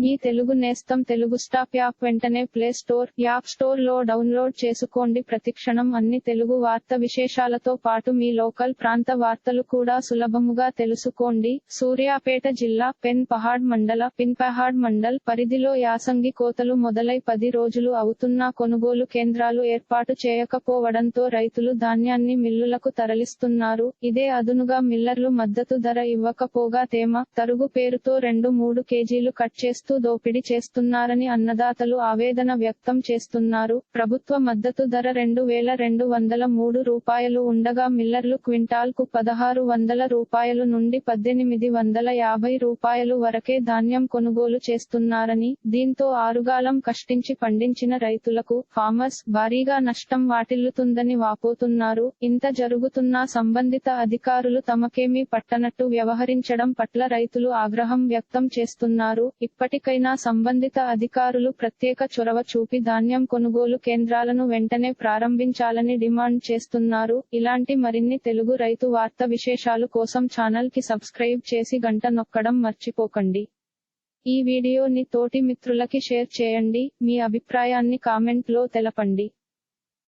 మీ తెలుగు నేస్తం Telugu stop app వెంటనే play store app స్టోర్లో డౌన్లోడ్ చేసుకోండి. ప్రతిక్షణం అన్ని తెలుగు వార్త విశేషాలతో పాటు మీ లోకల్ ప్రాంత వార్తలు కూడా సులభముగా తెలుసుకోండి. సూర్యాపేట జిల్లా పెన్ పహాడ్ మండల పిన్ పహాడ్ మండల్ పరిధిలో యాసంగి కోతలు మొదలై పది రోజులు అవుతున్నా కొనుగోలు కేంద్రాలు ఏర్పాటు చేయకపోవడంతో రైతులు ధాన్యాన్ని మిల్లులకు తరలిస్తున్నారు. ఇదే అదునుగా మిల్లర్లు మద్దతు ధర ఇవ్వకపోగా తేమ తరుగు పేరుతో రెండు మూడు కేజీలు కట్ చేస్తూ దోపిడీ చేస్తున్నారని అన్నదాతలు ఆవేదన వ్యక్తం చేస్తున్నారు. ప్రభుత్వ మద్దతు ధర రెండు వేల రెండు వందల మూడు రూపాయలు ఉండగా మిల్లర్లు క్వింటాల్కు పదహారు వందల రూపాయలు నుండి పద్దెనిమిది వందల యాభై రూపాయలు వరకే ధాన్యం కొనుగోలు చేస్తున్నారని దీంతో ఆరుగాలం కష్టించి పండించిన రైతులకు ఫార్మర్స్ భారీగా నష్టం వాటిల్లుతుందని వాపోతున్నారు. ఇంత జరుగుతున్నా సంబంధిత అధికారులు తమకేమీ పట్టనట్టు వ్యవహరించడం పట్ల రైతులు ఆగ్రహం వ్యక్తం చేస్తున్నారు. ఇప్పటికైనా సంబంధిత అధికారులు ప్రత్యేక చొరవ చూపి ధాన్యం కొనుగోలు కేంద్రాలను వెంటనే ప్రారంభించాలని డిమాండ్ చేస్తున్నారు. ఇలాంటి మరిన్ని తెలుగు రైతు వార్త విశేషాలు కోసం ఛానల్కి సబ్స్క్రైబ్ చేసి గంట నొక్కడం మర్చిపోకండి. ఈ వీడియోని తోటి మిత్రులకి షేర్ చేయండి. మీ అభిప్రాయాన్ని కామెంట్లో తెలపండి.